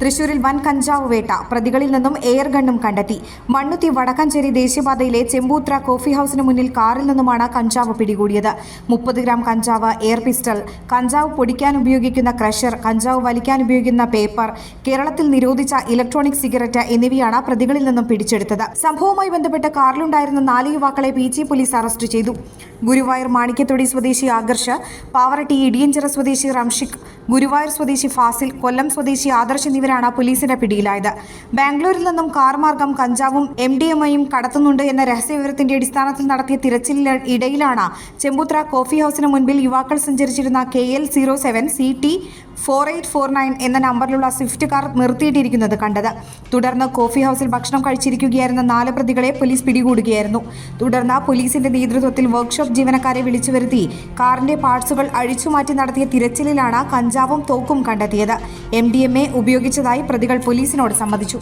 തൃശൂരിൽ വൻ കഞ്ചാവ് വേട്ട. പ്രതികളിൽ നിന്നും എയർ ഗണ്ണും കണ്ടെത്തി. മണ്ണുത്തി വടക്കഞ്ചേരി ദേശീയപാതയിലെ ചെമ്പൂത്ര കോഫി ഹൌസിന് മുന്നിൽ കാറിൽ നിന്നുമാണ് കഞ്ചാവ് പിടികൂടിയത്. മുപ്പത് ഗ്രാം കഞ്ചാവ് എയർ പിസ്റ്റൾ കഞ്ചാവ് പൊടിക്കാൻ ഉപയോഗിക്കുന്ന ക്രഷർ കഞ്ചാവ് വലിക്കാൻ ഉപയോഗിക്കുന്ന പേപ്പർ കേരളത്തിൽ നിരോധിച്ച ഇലക്ട്രോണിക് സിഗരറ്റ് എന്നിവയാണ് പ്രതികളിൽ നിന്നും പിടിച്ചെടുത്തത്. സംഭവവുമായി ബന്ധപ്പെട്ട് കാറിലുണ്ടായിരുന്ന നാല് യുവാക്കളെ പി ജി പോലീസ് അറസ്റ്റ് ചെയ്തു. ഗുരുവായൂർ മാണിക്യത്തൊടി സ്വദേശി ആകർഷ് പാവറട്ടി ഇടിയഞ്ചിറ സ്വദേശി റംഷിക് ഗുരുവായൂർ സ്വദേശി ഫാസിൽ കൊല്ലം സ്വദേശി ആദർശ് എന്നിവരാണ് പോലീസിന്റെ പിടിയിലായത്. ബാംഗ്ലൂരിൽ നിന്നും കാർമാർഗം കഞ്ചാവും എം ഡി എം ഐയും കടത്തുന്നുണ്ട് എന്ന രഹസ്യവിവരത്തിന്റെ അടിസ്ഥാനത്തിൽ നടത്തിയ തിരച്ചിലിന് ഇടയിലാണ് ചെമ്പുത്ര കോഫി ഹൌസിന് മുൻപിൽ യുവാക്കൾ സഞ്ചരിച്ചിരുന്ന K L zero seven C T four eight four nine എന്ന നമ്പറിലുള്ള സ്വിഫ്റ്റ് കാർ നിർത്തിയിട്ടിരിക്കുന്നത് കണ്ടത്. തുടർന്ന് കോഫി ഹൗസിൽ ഭക്ഷണം കഴിച്ചിരിക്കുകയായിരുന്ന നാല് പ്രതികളെ പോലീസ് പിടികൂടുകയായിരുന്നു. തുടർന്ന് പോലീസിന്റെ നേതൃത്വത്തിൽ വർക്ക്ഷോപ്പ് ജീവനക്കാരെ വിളിച്ചു വരുത്തി കാറിന്റെ പാർട്സുകൾ അഴിച്ചുമാറ്റി നടത്തിയ തിരച്ചിലിലാണ് കഞ്ചാവും തോക്കും കണ്ടെത്തിയത്. എം ഡി എം എ ഉപയോഗിച്ചതായി പ്രതികൾ പോലീസിനോട് സമ്മതിച്ചു.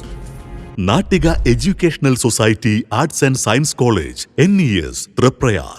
Nattika educational society arts and science college N E S Triprayar